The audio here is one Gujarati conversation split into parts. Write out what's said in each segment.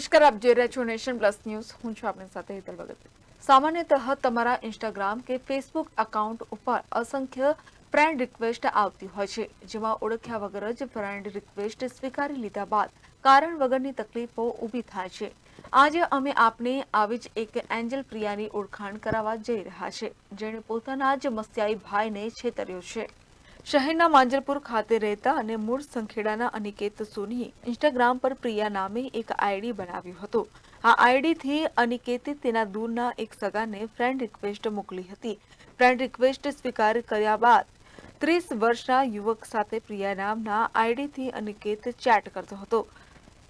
નમસ્કાર, આપ જોઈ રહ્યા છો નેશન પ્લસ ન્યૂઝ. હું છું આપણી સાથે હિતલ ભગત સામાન્યતઃ તમારા ઇન્સ્ટાગ્રામ કે ફેસબુક એકાઉન્ટ ઉપર અસંખ્ય ફ્રેન્ડ રિક્વેસ્ટ આવતી હોય છે, જેમાં ઓળખ્યા વગર જ ફ્રેન્ડ રિક્વેસ્ટ સ્વીકારી લીધા બાદ કારણ વગરની તકલીફો ઊભી થાય છે. આજે અમે આપને આવી જ એક એન્જલ પ્રિયાની ઓળખાણ કરાવવા જઈ રહ્યા છે, જેણે પોતાના જ મસ્યાઈ ભાઈને છેતર્યો છે. શહેરના માંજલપુર ખાતે રહેતા અને મૂળ સંખેડાના અનિકેત સોનીએ ઇન્સ્ટાગ્રામ પર પ્રિયા નામે એક આઈડી બનાવ્યું હતું. આ આઈડીથી અનિકેતે તેના દૂરના એક સગાને ફ્રેન્ડ રિક્વેસ્ટ મોકલી હતી. ફ્રેન્ડ રિક્વેસ્ટ સ્વીકાર કર્યા બાદ ત્રીસ વર્ષના યુવક સાથે પ્રિયા નામના આઈડીથી અનિકેત ચેટ કરતો હતો.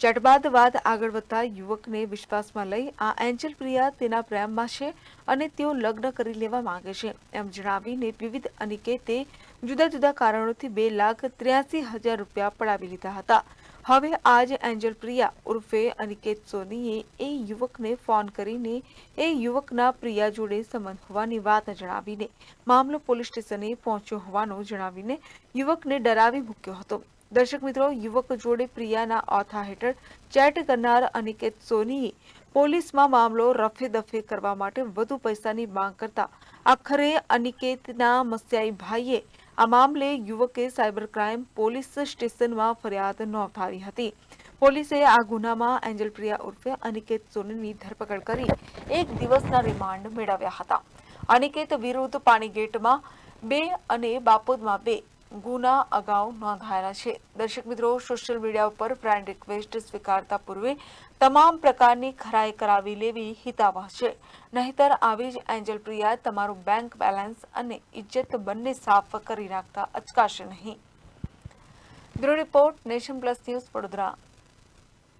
ચેટ બાદ વાત આગળ વધતા યુવકને વિશ્વાસમાં લઈ આ એન્જલ પ્રિયા તેના પ્રેમમાં છે અને તેઓ લગ્ન કરી લેવા માંગે છે. એમ જણાવીને વિવિધ અનિકેતે જુદા જુદા કારણોથી બે લાખ ત્ર્યાસી હજાર રૂપિયા પડાવી લીધા હતા. હવે આજ એન્જલ પ્રિયા ઉર્ફે અનિકેત સોનીએ એ યુવકને ફોન કરીને એ યુવકના પ્રિયા જોડે સંબંધ હોવાની વાત જણાવીને, મામલો પોલીસ સ્ટેશને પહોંચ્યો હોવાનું જણાવીને યુવકને ડરાવી મૂક્યો હતો. દર્શક મિત્રો, યુવક જોડે પ્રિયાના ઓથા હેઠળ ચેટ કરનાર અનિકેત સોનીએ પોલીસમાં મામલો રફે દફે કરવા માટે વધુ પૈસાની માંગ કરતા આખરે અનિકેતના મસ્યાઈ ભાઈએ આ મામલે યુવકે સાયબર ક્રાઇમ પોલીસ સ્ટેશનમાં ફરિયાદ નોંધાવી હતી. પોલીસે આ ગુનામાં એન્જલ પ્રિયા ઉર્ફે અનિકેત સોનીની ધરપકડ કરી એક દિવસના રિમાન્ડ મેળવ્યા હતા. અનિકેત વિરુદ્ધ પાણીગેટમાં બે અને બાપોદમાં બે ગુના અગાઉ નોંધાયેલા છે. દર્શક મિત્રો સોશિયલ મીડિયા ઉપર ફ્રેન્ડ રિક્વેસ્ટ સ્વીકારતા પૂર્વે તમામ પ્રકારની ખરાઈ કરાવી લેવી હિતાવહ છે. નહીતર આવી જ એન્જલ પ્રિયા તમારું બેંક બેલેન્સ અને ઇજ્જત બંને સાફ કરી નાખતા અચકાશે નહીં. Bureau report Nation Plus news Vadodara.